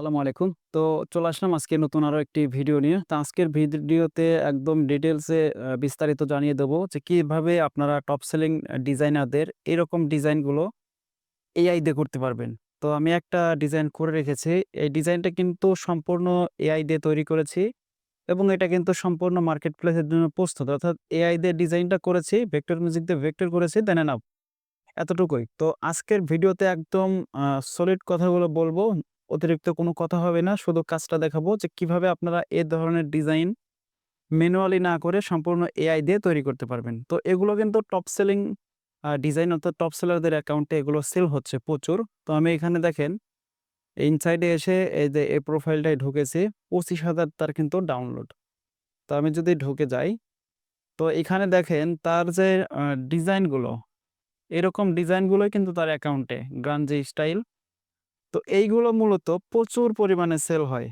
আসসালামু আলাইকুম। তো চলে আসলাম আজকে নতুন আরও একটি ভিডিও নিয়ে। তো আজকের ভিডিওতে একদম ডিটেইলসে আ বিস্তারিত জানিয়ে দেবো যে কীভাবে আপনারা টপ সেলিং ডিজাইনারদের এরকম ডিজাইনগুলো এআই দিয়ে করতে পারবেন। তো আমি একটা ডিজাইন করে রেখেছি। এই ডিজাইনটা কিন্তু সম্পূর্ণ এআই দিয়ে তৈরি করেছি এবং এটা কিন্তু সম্পূর্ণ মার্কেট প্লেসের জন্য প্রস্তুত। অর্থাৎ এআই দিয়ে ডিজাইনটা করেছি, ভেক্টর মিউজিক দিয়ে ভেক্টর করেছি, দেন এনাফ। এতটুকুই। তো আজকের ভিডিওতে একদম সলিড কথাগুলো বলব। অতিরিক্ত কোনো কথা হবে না। শুধু কাজটা দেখাবো যে কীভাবে আপনারা এ ধরনের ডিজাইন ম্যানুয়ালি না করে সম্পূর্ণ এআই দিয়ে তৈরি করতে পারবেন। তো এগুলো কিন্তু টপ সেলিং ডিজাইন অর্থাৎ টপ সেলারদের অ্যাকাউন্টে এগুলো সেল হচ্ছে প্রচুর। তো আমি এখানে দেখেন ইনসাইডে এসে এই যে এই প্রোফাইলটায় ঢুকেছি ২৫,০০০ তার কিন্তু ডাউনলোড। তো আমি যদি ঢুকে যাই, তো এখানে দেখেন তার যে ডিজাইনগুলো, এরকম ডিজাইনগুলোই কিন্তু তার অ্যাকাউন্টে গ্রাঞ্জি স্টাইল। তো এইগুলো মূলত প্রচুর পরিমাণে সেল হয়।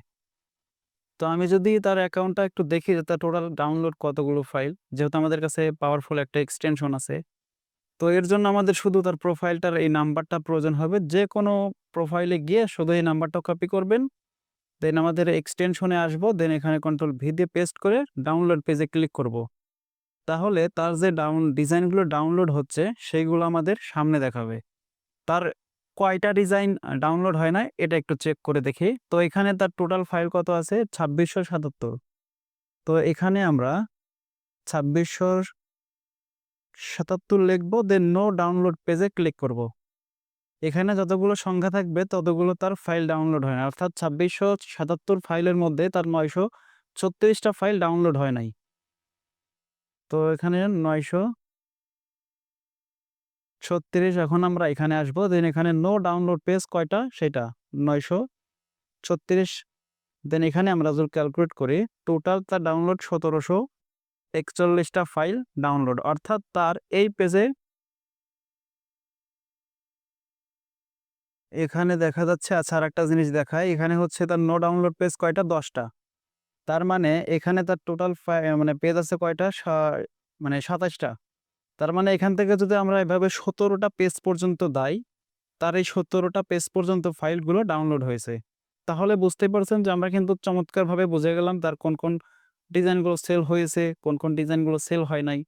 তো আমি যদি তার অ্যাকাউন্টটা একটু দেখি যে তার টোটাল ডাউনলোড কতগুলো ফাইল, যেহেতু আমাদের কাছে পাওয়ারফুল একটা এক্সটেনশন আছে। তো এর জন্য আমাদের শুধু তার প্রোফাইলটার এই নাম্বারটা প্রয়োজন হবে। যে কোনো প্রোফাইলে গিয়ে শুধু এই নাম্বারটা কপি করবেন। দেন আমাদের এক্সটেনশনে আসব। দেন এখানে কন্ট্রোল ভি দিয়ে পেস্ট করে ডাউনলোড পেজে ক্লিক করব। তাহলে তার যে ডাউন ডিজাইনগুলো ডাউনলোড হচ্ছে সেইগুলো আমাদের সামনে দেখাবে। তার কয়টা ডিজাইন ডাউনলোড হয় না এটা একটু চেক করে দেখি। তো এখানে তার টোটাল ফাইল কত আছে ২৬৭৭। তো এখানে আমরা ২৬৭৭ লিখব দেন নো ডাউনলোড পেজে ক্লিক করব। এখানে যতগুলো সংখ্যা থাকবে, ততগুলো তার ফাইল ডাউনলোড হয় না। অর্থাৎ ২৬৭৭ ফাইলের মধ্যে তার নয়শো ছত্রিশটা ফাইল ডাউনলোড হয় নাই। তো এখানে ৯৩৬ এখন আমরা এখানে আসব। দেন এখানে নো ডাউনলোড পেজ কয়টা সেটা ৯৩৬ দেন এখানে আমরা যদি ক্যালকুলেট করি টোটাল তার ডাউনলোড সতেরোশো একচল্লিশটা ফাইল ডাউনলোড। অর্থাৎ তার এই পেজে এখানে দেখা যাচ্ছে আচ্ছা আর একটা জিনিস দেখায় এখানে হচ্ছে তার নো ডাউনলোড পেজ কয়টা দশটা তার মানে এখানে তার টোটাল মানে পেজ আছে কয়টা মানে ২৭ টা। তার মানে এখান থেকে যদি আমরা এভাবে সতেরোটা পেজ পর্যন্ত দাই, তার এই ১৭ টা পেজ পর্যন্ত ফাইলগুলো ডাউনলোড হয়েছে। তাহলে বুঝতেই পারছেন যে আমরা কিন্তু চমৎকারভাবে বুঝে গেলাম তার কোন, কোন ডিজাইনগুলো সেল হয়েছে, কোন, কোন ডিজাইনগুলো সেল হয় নাই।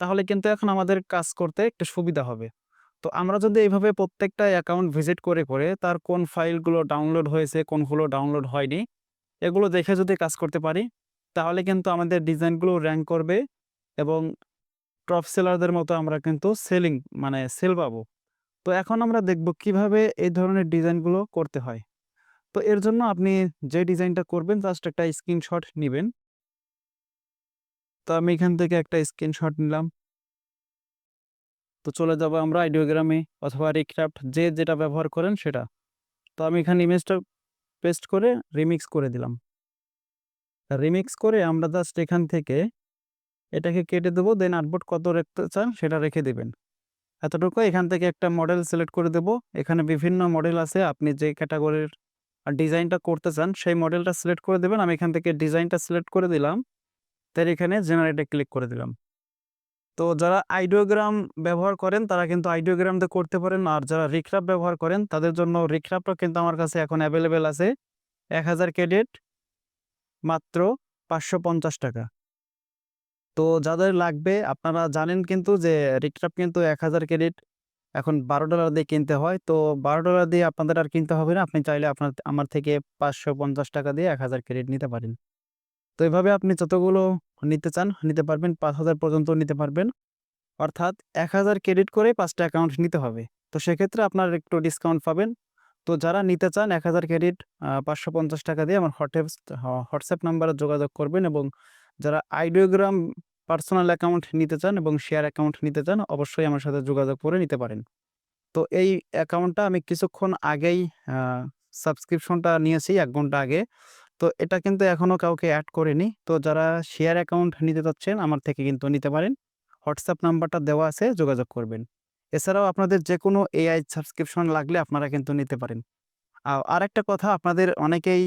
তাহলে কিন্তু এখন আমাদের কাজ করতে একটু সুবিধা হবে। তো আমরা যদি এইভাবে প্রত্যেকটা অ্যাকাউন্ট ভিজিট করে, করে তার কোন ফাইলগুলো ডাউনলোড হয়েছে, কোনগুলো ডাউনলোড হয়নি, এগুলো দেখে যদি কাজ করতে পারি, তাহলে কিন্তু আমাদের ডিজাইনগুলো র্যাঙ্ক করবে এবং টপ সেলারদের মতো আমরা কিন্তু সেলিং মানে সেল পাবো। তো এখন আমরা দেখব কীভাবে এই ধরনের ডিজাইনগুলো করতে হয়। তো এর জন্য আপনি যে ডিজাইনটা করবেন জাস্ট একটা স্ক্রিনশট নেবেন তো আমি এখান থেকে একটা স্ক্রিনশট নিলাম। তো চলে যাব আমরা আইডিওগ্রামে অথবা রিক্রাফট যে যেটা ব্যবহার করেন সেটা। তো আমি এখানে ইমেজটা পেস্ট করে রিমিক্স করে দিলাম। রিমিক্স করে আমরা জাস্ট এখান থেকে এটাকে কেটে দেবো দেন আর্টবোর্ড কত রাখতে চান সেটা রেখে দিবেন। এতটুকু, এখান থেকে একটা মডেল সিলেক্ট করে দেব। এখানে বিভিন্ন মডেল আছে, আপনি যে ক্যাটাগরির ডিজাইনটা করতে চান, সেই মডেলটা সিলেক্ট করে দেবেন আমি এখান থেকে ডিজাইনটা সিলেক্ট করে দিলাম। দেন এখানে জেনারেটে ক্লিক করে দিলাম। তো যারা আইডিওগ্রাম ব্যবহার করেন, তারা কিন্তু আইডিওগ্রাম দিয়ে করতে পারেন। আর যারা রিক্রাফট ব্যবহার করেন, তাদের জন্য রিক্রাফটও কিন্তু আমার কাছে এখন অ্যাভেলেবেল আছে। ১০০০ ক্রেডিট মাত্র ৳৫৫০ তো যাদের লাগবে, আপনারা জানেন কিন্তু যে রিক্রাফট কিন্তু ১০০০ ক্রেডিট এখন $১২ দিয়ে কিনতে হয়। তো $১২ দিয়ে আপনাদের আর কিনতে হবে না। আপনি চাইলে আপনার, আমার থেকে ৳৫৫০ দিয়ে ১০০০ ক্রেডিট নিতে পারেন। তো এভাবে আপনি যতগুলো নিতে চান, নিতে পারবেন। ৫০০০ পর্যন্ত নিতে পারবেন। অর্থাৎ ১০০০ ক্রেডিট করে পাঁচটা অ্যাকাউন্ট নিতে হবে। তো সেক্ষেত্রে আপনার একটু ডিসকাউন্ট পাবেন। তো যারা নিতে চান ১০০০ ক্রেডিট পাঁচশো পঞ্চাশ টাকা দিয়ে আমার হটেপস হ হোয়াটসঅ্যাপ নাম্বারে যোগাযোগ করবেন এবং যারা আইডিওগ্রাম পার্সোনাল অ্যাকাউন্ট নিতে চান এবং শেয়ার অ্যাকাউন্ট নিতে চান, অবশ্যই আমার সাথে যোগাযোগ করে নিতে পারেন। তো এই অ্যাকাউন্টটা আমি কিছুক্ষণ আগেই সাবস্ক্রিপশনটা নিয়েছি, এক ঘণ্টা আগে। তো এটা কিন্তু এখনও কাউকে অ্যাড করিনি। তো যারা শেয়ার অ্যাকাউন্ট নিতে চাচ্ছেন, আমার থেকে কিন্তু নিতে পারেন। হোয়াটসঅ্যাপ নাম্বারটা দেওয়া আছে, যোগাযোগ করবেন। এছাড়াও আপনাদের যে কোনো এআই সাবস্ক্রিপশন লাগলে আপনারা কিন্তু নিতে পারেন। আ, আরেকটা কথা, আপনাদের অনেকেই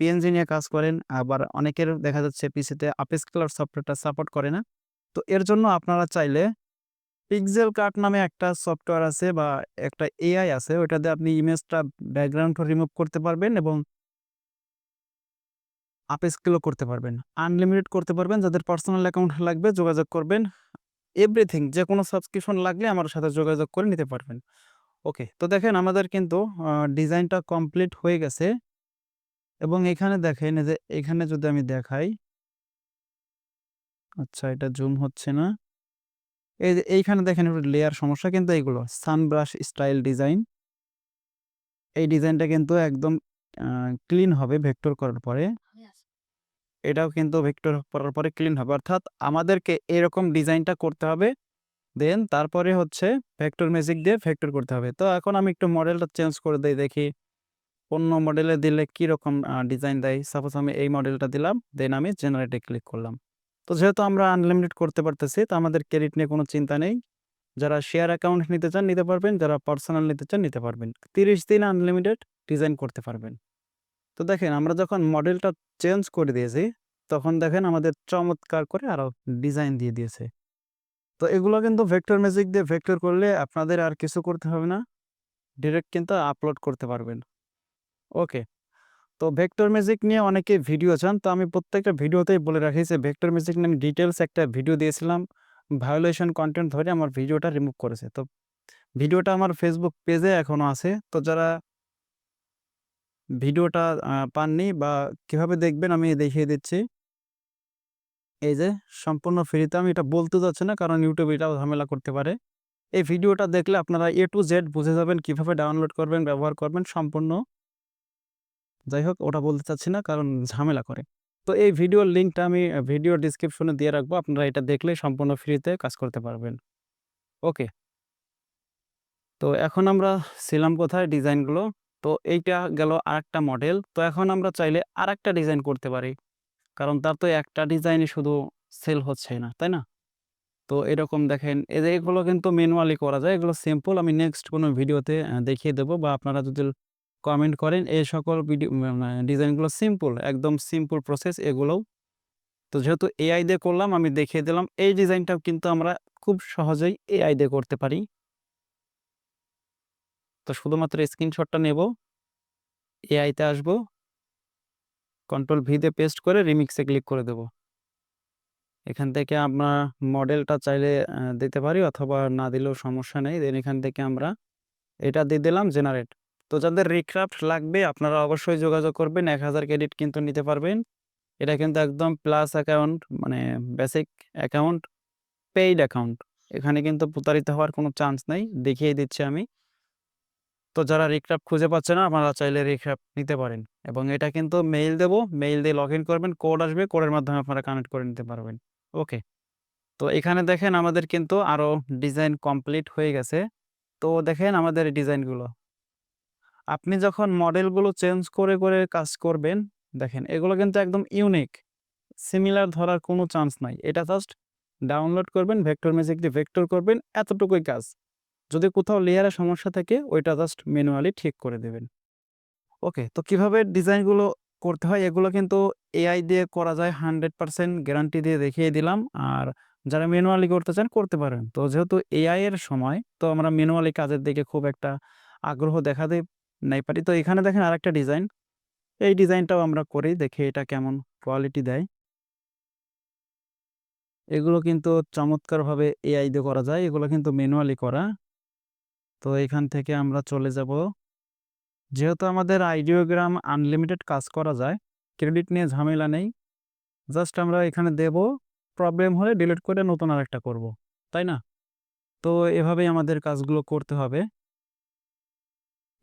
পিএনজি নিয়ে কাজ করেন। আবার অনেকের দেখা যাচ্ছে পিসিতে আপস্কেলার সফটওয়্যারটা সাপোর্ট করে না। তো এর জন্য আপনারা চাইলে পিক্সেল কাট নামে একটা সফটওয়্যার আছে বা একটা এআই আছে, ওইটা দিয়ে আপনি ইমেজটা ব্যাকগ্রাউন্ড রিমুভ করতে পারবেন এবং আপ স্কেলও করতে পারবেন আনলিমিটেড করতে পারবেন, যাদের পার্সোনাল অ্যাকাউন্ট লাগবে যোগাযোগ করবেন এভরিথিং যে কোনো সাবস্ক্রিপশন লাগলে আমার সাথে যোগাযোগ করে নিতে পারবেন ওকে তো দেখেন আমাদের কিন্তু ডিজাইনটা কমপ্লিট হয়ে গেছে এবং এখানে দেখেন যে এখানে যদি আমি দেখাই আচ্ছা এটা জুম হচ্ছে না। এই যে এইখানে দেখেন লেয়ার সমস্যা কিন্তু এইগুলো সানব্রাশ স্টাইল ডিজাইন এই ডিজাইনটা কিন্তু একদম ক্লিন হবে ভেক্টর করার পরে। এটাও কিন্তু ভেক্টর করার পরে ক্লিন হবে। অর্থাৎ আমাদেরকে এরকম ডিজাইনটা করতে হবে দেন তারপরে হচ্ছে ভেক্টর ম্যাজিক দিয়ে ভেক্টর করতে হবে। তো এখন আমি একটু মডেলটা চেঞ্জ করে দিই দেখি। অন্য মডেলে দিলে কীরকম ডিজাইন দেয়? সাপোজ আমি এই মডেলটা দিলাম দেন আমি জেনারেটে ক্লিক করলাম। তো যেহেতু আমরা আনলিমিটেড করতে পারতেছি, তো আমাদের ক্রেডিট নিয়ে কোনো চিন্তা নেই। যারা শেয়ার অ্যাকাউন্ট নিতে চান, নিতে পারবেন। যারা পার্সোনাল নিতে চান, নিতে পারবেন। তিরিশ দিন আনলিমিটেড ডিজাইন করতে পারবেন। তো দেখেন, আমরা যখন মডেলটা চেঞ্জ করে দিয়েছি, তখন দেখেন আমাদের চমৎকার করে আরও ডিজাইন দিয়ে দিয়েছে। তো এগুলো কিন্তু ভেক্টর ম্যাজিক দিয়ে ভেক্টর করলে আপনাদের আর কিছু করতে হবে না। ডিরেক্ট কিন্তু আপলোড করতে পারবেন। ওকে তো ভেক্টর ম্যাজিক নিয়ে অনেকে ভিডিও চান, তো আমি প্রত্যেকটা ভিডিওতেই বলে রাখি যে ভেক্টর ম্যাজিক নিয়ে আমি ডিটেলস একটা ভিডিও দিয়েছিলাম ভায়োলেশন কন্টেন্ট ধরে আমার ভিডিওটা রিমুভ করেছে। তো ভিডিওটা আমার ফেসবুক পেজে এখনও আছে, তো যারা ভিডিওটা পাননি বা কীভাবে দেখবেন আমি দেখিয়ে দিচ্ছি। এই যে সম্পূর্ণ ফ্রিতে আমি এটা বলতে যাচ্ছি না, কারণ ইউটিউব এটাও ঝামেলা করতে পারে। এই ভিডিওটা দেখলে আপনারা এ টু জেড বুঝে যাবেন, কীভাবে ডাউনলোড করবেন, ব্যবহার করবেন, সম্পূর্ণ যাই হোক, ওটা বলতে চাচ্ছি না, কারণ ঝামেলা করে। তো এই ভিডিওর লিঙ্কটা আমি ভিডিও ডিসক্রিপশনে দিয়ে রাখব, আপনারা এটা দেখলে সম্পূর্ণ ফ্রিতে কাজ করতে পারবেন। ওকে। তো এখন আমরা ছিলাম কোথায় ডিজাইনগুলো? তো এইটা গেল আরেকটা মডেল তো এখন আমরা চাইলে আরেকটা ডিজাইন করতে পারি, কারণ তার তো একটা ডিজাইনই শুধু সেল হচ্ছে না, তাই না? তো এরকম দেখেন যে এগুলো কিন্তু ম্যানুয়ালি করা যায়, এগুলো সিম্পল আমি নেক্সট কোনো ভিডিওতে দেখিয়ে দেবো বা আপনারা যদি কমেন্ট করেন, এই সকল ভিডিও ডিজাইনগুলো সিম্পল একদম সিম্পল প্রসেস এগুলোও। তো যেহেতু এআই দিয়ে করলাম, আমি দেখিয়ে দিলাম, এই ডিজাইনটাও কিন্তু আমরা খুব সহজেই এআই দিয়ে করতে পারি। তো শুধুমাত্র স্ক্রিনশটটা নেব এআইতে আসব কন্ট্রোল ভিতে পেস্ট করে রিমিক্সে ক্লিক করে দেব। এখান থেকে আমরা মডেলটা চাইলে দিতে পারি, অথবা না দিলেও সমস্যা নেই। দেন এখান থেকে আমরা এটা দিয়ে দিলাম জেনারেট তো যাদের রিক্রাফট লাগবে, আপনারা অবশ্যই যোগাযোগ করবেন। এক হাজার ক্রেডিট কিন্তু নিতে পারবেন। এটা কিন্তু একদম প্লাস অ্যাকাউন্ট মানে বেসিক অ্যাকাউন্ট, পেইড অ্যাকাউন্ট। এখানে কিন্তু প্রতারিত হওয়ার কোনো চান্স নেই, দেখিয়ে দিচ্ছি আমি। তো যারা রিক্রাফট খুঁজে পাচ্ছে না, আপনারা চাইলে রিক্রাফট নিতে পারেন। এবং এটা কিন্তু মেইল দেবো, মেইল দিয়ে লগ করবেন, কোড আসবে, কোডের মাধ্যমে আপনারা কানেক্ট করে নিতে পারবেন। ওকে। তো এখানে দেখেন আমাদের কিন্তু আরও ডিজাইন কমপ্লিট হয়ে গেছে। তো দেখেন আমাদের ডিজাইনগুলো। আপনি যখন মডেলগুলো চেঞ্জ করে করে কাজ করবেন, দেখেন এগুলো কিন্তু একদম ইউনিক সিমিলার ধরার কোনো চান্স নাই। এটা জাস্ট ডাউনলোড করবেন ভেক্টর ম্যাজিক দিয়ে ভেক্টর করবেন, এতটুকুই কাজ। যদি কোথাও লেয়ারের সমস্যা থাকে, ওইটা জাস্ট ম্যানুয়ালি ঠিক করে দেবেন। ওকে তো কীভাবে ডিজাইনগুলো করতে হয়? এগুলো কিন্তু এআই দিয়ে করা যায় হান্ড্রেড পারসেন্ট গ্যারান্টি দিয়ে দেখিয়ে দিলাম। আর যারা ম্যানুয়ালি করতে চান, করতে পারেন। তো যেহেতু এআই এর সময়, তো আমরা ম্যানুয়ালি কাজের দিকে খুব একটা আগ্রহ দেখাতে নাই পারি। তো এখানে দেখেন আরেকটা ডিজাইন। এই ডিজাইনটাও আমরা করি, দেখি এটা কেমন কোয়ালিটি দেয়। এগুলো কিন্তু চমৎকারভাবে এআই দিয়ে করা যায়, এগুলো কিন্তু ম্যানুয়ালি করা। তো এখান থেকে আমরা চলে যাব। যেহেতু আমাদের আইডিওগ্রাম আনলিমিটেড কাজ করা যায় ক্রেডিট নিয়ে ঝামেলা নেই জাস্ট আমরা এখানে দেব প্রবলেম হলে ডিলিট করে নতুন আরেকটা করব, তাই না? তো এভাবেই আমাদের কাজগুলো করতে হবে।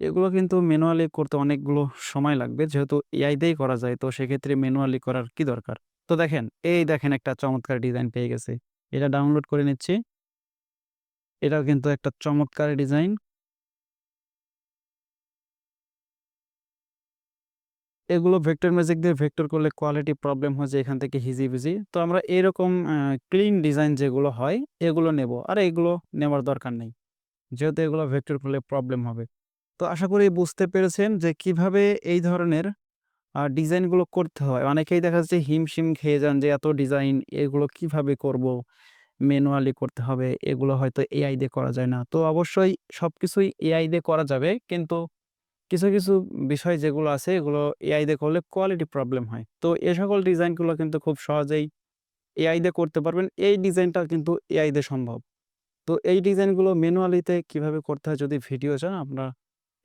এগুলো কিন্তু ম্যানুয়ালি করতে অনেকগুলো সময় লাগবে, যেহেতু এআই দিয়েই করা যায়, তো সেক্ষেত্রে ম্যানুয়ালি করার কি দরকার? তো দেখেন, এই দেখেন একটা চমৎকার ডিজাইন পেয়ে গেছে। এটা ডাউনলোড করে নিচ্ছি। এটাও কিন্তু একটা চমৎকার ডিজাইন এগুলো ভেক্টর ম্যাজিক দিয়ে ভেক্টর করলে কোয়ালিটি প্রবলেম হয়ে যায় এখান থেকে হিজি বিজি। তো আমরা এরকম ক্লিন ডিজাইন যেগুলো হয়, এগুলো নেব। আর এগুলো নেওয়ার দরকার নেই। যেহেতু এগুলো ভেক্টর করলে প্রবলেম হবে। তো আশা করি বুঝতে পেরেছেন যে কীভাবে এই ধরনের ডিজাইনগুলো করতে হয় অনেকেই দেখা যাচ্ছে হিমশিম খেয়ে যান যে এত ডিজাইন এগুলো কীভাবে করব ম্যানুয়ালি করতে হবে এগুলো হয়তো এআই দিয়ে করা যায় না তো অবশ্যই সব কিছুই এআই দিয়ে করা যাবে কিন্তু কিছু, কিছু বিষয় যেগুলো আছে এগুলো এআই দিয়ে করলে কোয়ালিটি প্রবলেম হয়। তো এ সকল ডিজাইনগুলো কিন্তু খুব সহজেই এআই দিয়ে করতে পারবেন। এই ডিজাইনটা কিন্তু এআই দিয়ে সম্ভব। তো এই ডিজাইনগুলো ম্যানুয়ালিতে কীভাবে করতে হয় যদি ভিডিও চান আপনারা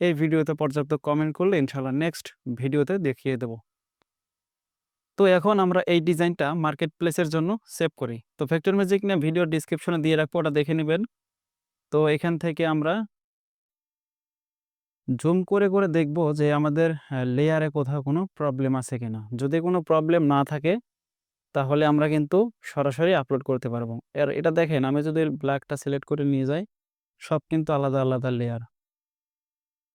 এই ভিডিওতে পর্যাপ্ত কমেন্ট করলে ইনশাল্লাহ নেক্সট ভিডিওতে দেখিয়ে দেব। তো এখন আমরা এই ডিজাইনটা মার্কেট প্লেসের জন্য সেভ করি। তো ফ্যাক্টর ম্যাজিক নিয়ে ভিডিওর ডেসক্রিপশনে দিয়ে রাখব ওটা দেখে নেবেন তো এখান থেকে আমরা জুম করে, করে দেখব যে আমাদের লেয়ারে কোথাও কোনো প্রবলেম আছে কিনা। যদি কোনো প্রবলেম না থাকে তাহলে আমরা কিন্তু সরাসরি আপলোড করতে পারব। এর এটা দেখেন আমি যদি ব্ল্যাকটা সিলেক্ট করে নিয়ে যাই, সব কিন্তু আলাদা, আলাদা লেয়ার।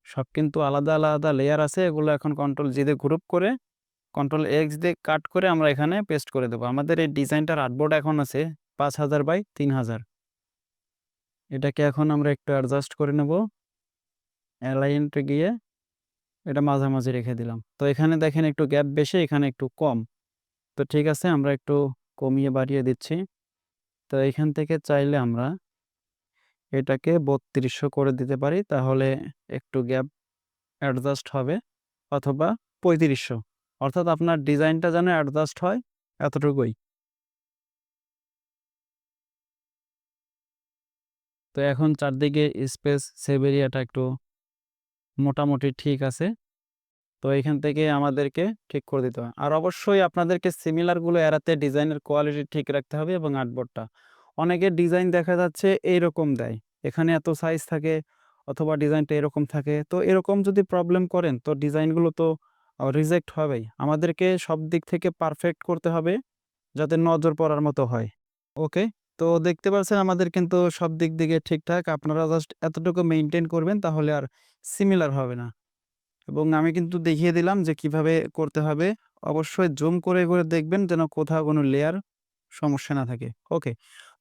সব কিন্তু আলাদা, আলাদা লেয়ার আছে। এগুলো এখন কন্ট্রোল জি দিয়ে গ্রুপ করে কন্ট্রোল এক্স দিয়ে কাট করে আমরা এখানে পেস্ট করে দেবো আমাদের এই ডিজাইনটার আর্টবোর্ড এখন আছে ৫০০০ বাই ৩০০০ এটাকে এখন আমরা একটু অ্যাডজাস্ট করে নেব। অ্যালাইনটে গিয়ে এটা মাঝামাঝি রেখে দিলাম। তো এখানে দেখেন একটু গ্যাপ বেশি, এখানে একটু কম। তো ঠিক আছে আমরা একটু কমিয়ে বাড়িয়ে দিচ্ছি। তো এখান থেকে চাইলে আমরা এটাকে ৩২০০ করে দিতে পারি। তাহলে একটু গ্যাপ অ্যাডজাস্ট হবে, অথবা ৩৫০০ অর্থাৎ আপনার ডিজাইনটা যেন অ্যাডজাস্ট হয় এতটুকুই। তো এখন চারদিকে স্পেস সেভ এরিয়াটা একটু মোটামুটি ঠিক আছে। তো এখান থেকে আমাদেরকে ঠিক করে দিতে হয়। আর অবশ্যই আপনাদেরকে সিমিলারগুলো এড়াতে ডিজাইনের কোয়ালিটি ঠিক রাখতে হবে এবং আর্টবোর্ডটা। অনেকের ডিজাইন দেখা যাচ্ছে এইরকম দেয়। এখানে এত সাইজ থাকে অথবা ডিজাইনটা এরকম থাকে। তো এরকম যদি প্রবলেম করেন তো ডিজাইনগুলো তো রিজেক্ট হবেই। আমাদেরকে সব দিক থেকে পারফেক্ট করতে হবে যাতে নজর পড়ার মতো হয়। ওকে? তো দেখতে পাচ্ছেন আমাদের কিন্তু সব দিক থেকে ঠিকঠাক। আপনারা জাস্ট এতটুকু মেনটেন করবেন তাহলে আর সিমিলার হবে না। এবং আমি কিন্তু দেখিয়ে দিলাম যে কীভাবে করতে হবে। অবশ্যই জুম করে, করে দেখবেন যেন কোথাও কোনো লেয়ার সমস্যা না থাকে। ওকে।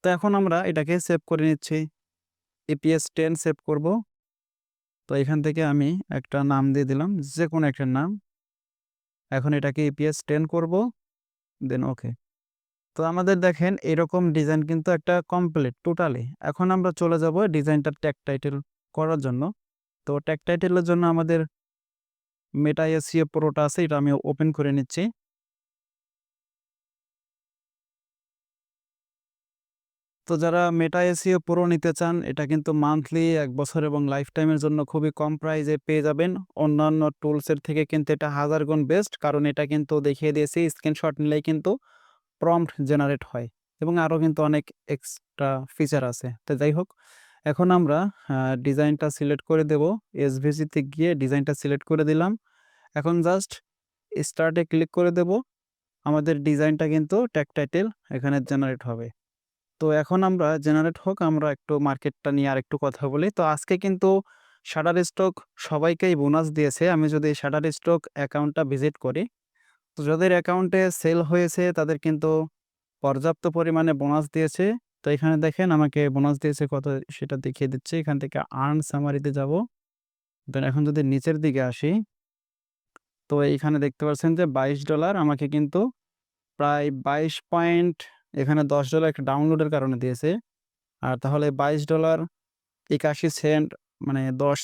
তো এখন আমরা এটাকে সেভ করে নিচ্ছি। ইপিএস 10 সেভ করব। তো এখান থেকে আমি একটা নাম দিয়ে দিলাম, যে কোনো একটা নাম। এখন এটাকে ইপিএস 10 করব। দেন ওকে। তো আমাদের দেখেন এরকম ডিজাইন কিন্তু একটা কমপ্লিট টোটালি। এখন আমরা চলে যাব ডিজাইনটা ট্যাগ টাইটেল করার জন্য। তো ট্যাগ টাইটেলের জন্য আমাদের মেটা এসইও প্রোটা আছে এটা আমি ওপেন করে নিচ্ছি। তো যারা মেটা এসিও প্রো নিতে চান, এটা কিন্তু মান্থলি এক বছর এবং লাইফ টাইমের জন্য খুবই কম প্রাইজে পেয়ে যাবেন। অন্যান্য টুলসের থেকে কিন্তু এটা হাজার গুণ বেস্ট। কারণ এটা কিন্তু দেখিয়ে দিয়েছি স্ক্রিনশট নিলেই কিন্তু প্রম্পট জেনারেট হয় এবং আরও কিন্তু অনেক এক্সট্রা ফিচার আছে। তো যাই হোক, এখন আমরা ডিজাইনটা সিলেক্ট করে দেব। এসভিজি তে গিয়ে ডিজাইনটা সিলেক্ট করে দিলাম। এখন জাস্ট স্টার্টে ক্লিক করে দেব। আমাদের ডিজাইনটা কিন্তু ট্যাগ টাইটেল এখানে জেনারেট হবে। তো এখন আমরা জেনারেট হোক আমরা একটু মার্কেটটা নিয়ে আর একটু কথা বলি। তো আজকে কিন্তু শাটারস্টক সবাইকেই বোনাস দিয়েছে। আমি যদি শাটারস্টক অ্যাকাউন্টটা ভিজিট করি, তো যাদের অ্যাকাউন্টে সেল হয়েছে তাদের কিন্তু পর্যাপ্ত পরিমাণে বোনাস দিয়েছে। তো এখানে দেখেন আমাকে বোনাস দিয়েছে কত সেটা দেখিয়ে দিচ্ছে এখান থেকে আর্ন সামারিতে যাব। দেন এখন যদি নিচের দিকে আসি তো এইখানে দেখতে পাচ্ছেন যে $২২ আমাকে কিন্তু প্রায় ২২ পয়েন্ট এখানে $১০ একটা ডাউনলোডের কারণে দিয়েছে। আর তাহলে $২২ ৮১ সেন্ট মানে দশ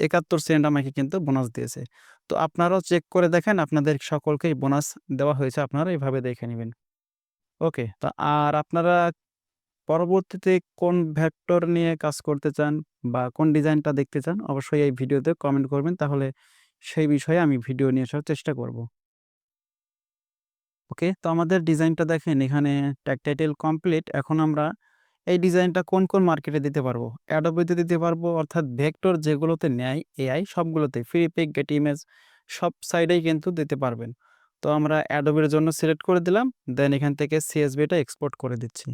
একাত্তর সেন্ট আমাকে কিন্তু বোনাস দিয়েছে। তো আপনারাও চেক করে দেখেন, আপনাদের সকলকেই বোনাস দেওয়া হয়েছে। আপনারা এভাবে দেখে নিবেন। ওকে। তো আর আপনারা পরবর্তীতে কোন ভেক্টর নিয়ে কাজ করতে চান বা কোন ডিজাইনটা দেখতে চান, অবশ্যই এই ভিডিওতে কমেন্ট করবেন। তাহলে সেই বিষয়ে আমি ভিডিও নিয়ে আসার চেষ্টা করব। ওকে। তো আমাদের ডিজাইনটা দেখেন এখানে ট্যাগ টাইটেল কমপ্লিট। এখন আমরা এই ডিজাইনটা কোন, কোন মার্কেটে দিতে পারব? অ্যাডোবিতে দিতে পারব অর্থাৎ ভেক্টর যেগুলোতে নেয় এআই সবগুলোতেই ফ্রি পিক, গেট ইমেজ সব সাইডেই কিন্তু দিতে পারবেন। তো আমরা এর জন্য সিলেক্ট করে দিলাম। দেন এখান থেকে CSV টা এক্সপোর্ট করে দিচ্ছি।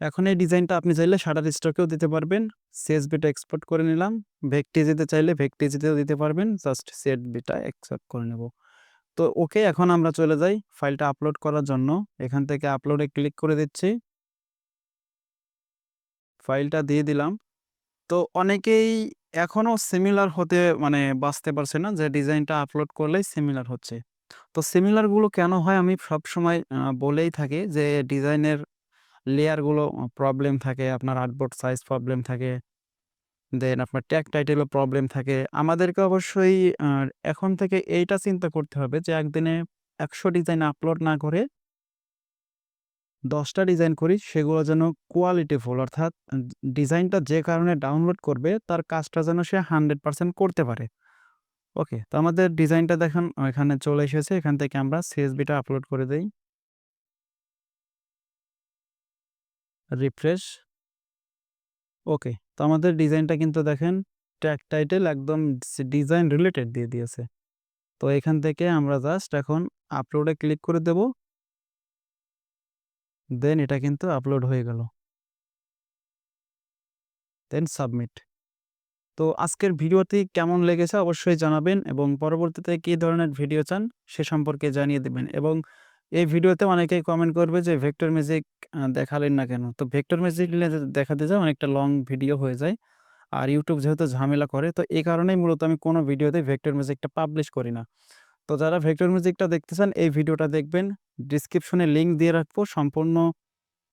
এখন এই ডিজাইনটা আপনি চাইলে শাটারস্টকেও দিতে পারবেন। CSV টা এক্সপোর্ট করে নিলাম। ভেকটিজিতে চাইলে ভেকটিজিতেও দিতে পারবেন। জাস্ট CSV টা অ্যাকসেপ্ট করে নেব। তো ওকে এখন আমরা চলে যাই ফাইলটা আপলোড করার জন্য। এখান থেকে আপলোডে ক্লিক করে দিচ্ছি। ফাইলটা দিয়ে দিলাম। তো অনেকেই এখনও সিমিলার হতে মানে বাঁচতে পারছে না যে ডিজাইনটা আপলোড করলেই সিমিলার হচ্ছে। তো সিমিলারগুলো কেন হয় আমি সবসময় বলেই থাকি যে ডিজাইনের লেয়ারগুলো প্রবলেম থাকে, আপনার আর্টবোর্ড সাইজ প্রবলেম থাকে। দেন আপনার ট্যাগ টাইটেলও প্রবলেম থাকে। আমাদেরকে অবশ্যই এখন থেকে এইটা চিন্তা করতে হবে যে একদিনে ১০০ ডিজাইন আপলোড না করে দশটা ডিজাইন করি সেগুলো যেন কোয়ালিটিফুল অর্থাৎ ডিজাইনটা যে কারণে ডাউনলোড করবে তার কাজটা যেন সে 100% করতে পারে। ওকে, তো আমাদের ডিজাইনটা দেখেন এখানে চলে এসেছে। এখান থেকে আমরা সিএসবিটা আপলোড করে দেই। রিফ্রেশ। ওকে, তো আমাদের ডিজাইনটা কিন্তু দেখেন ট্যাগ টাইটেল একদম ডিজাইন রিলেটেড দিয়ে দিয়েছে। তো এখান থেকে আমরা জাস্ট এখন আপলোডে ক্লিক করে দেব। দেন এটা কিন্তু আপলোড হয়ে গেল। Then submit. তো আজকের ভিডিওটি কেমন লেগেছে অবশ্যই জানাবেন এবং পরবর্তীতে কী ধরনের ভিডিও চান সে সম্পর্কে জানিয়ে দেবেন এবং এই ভিডিওতে অনেকেই কমেন্ট করবে যে ভেক্টর ম্যাজিক দেখালেন না কেন? তো ভেক্টর ম্যাজিক দেখাতে যাই, অনেকটা লং ভিডিও হয়ে যায়। আর ইউটিউব যেহেতু ঝামেলা করে, তো এই কারণেই মূলত আমি কোনো ভিডিওতে ভেক্টর ম্যাজিকটা পাবলিশ করি না। তো যারা ভেক্টর ম্যাজিকটা দেখতে চান, এই ভিডিওটা দেখবেন। ডিসক্রিপশনে লিঙ্ক দিয়ে রাখব সম্পূর্ণ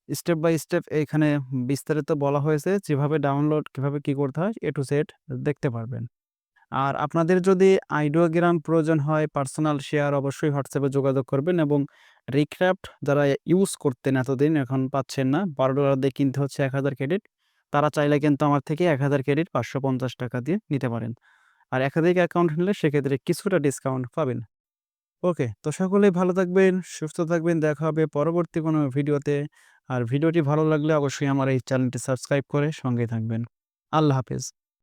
স্টেপ বাই স্টেপ এখানে বিস্তারিত বলা হয়েছে যেভাবে ডাউনলোড কীভাবে কি করতে হয় এ টু জেড দেখতে পারবেন। আর আপনাদের যদি আইডিওগ্রাম প্রয়োজন হয় পার্সোনাল শেয়ার অবশ্যই হোয়াটসঅ্যাপে যোগাযোগ করবেন এবং রিক্রাফট যারা ইউজ করতেন এতদিন এখন পাচ্ছেন না $12 দিয়ে কিনতে হচ্ছে ১০০০ ক্রেডিট। তারা চাইলে কিন্তু আমার থেকে ১০০০ ক্রেডিট ৳৫৫০ দিয়ে নিতে পারেন। আর একাধিক অ্যাকাউন্ট নিলে সেক্ষেত্রে কিছুটা ডিসকাউন্ট পাবেন। ওকে, তো সকলেই ভালো থাকবেন, সুস্থ থাকবেন। দেখা হবে পরবর্তী কোনো ভিডিওতে। আর ভিডিওটি ভালো লাগলে অবশ্যই আমার এই চ্যানেলটি সাবস্ক্রাইব করে সঙ্গে থাকবেন। আল্লাহ হাফেজ।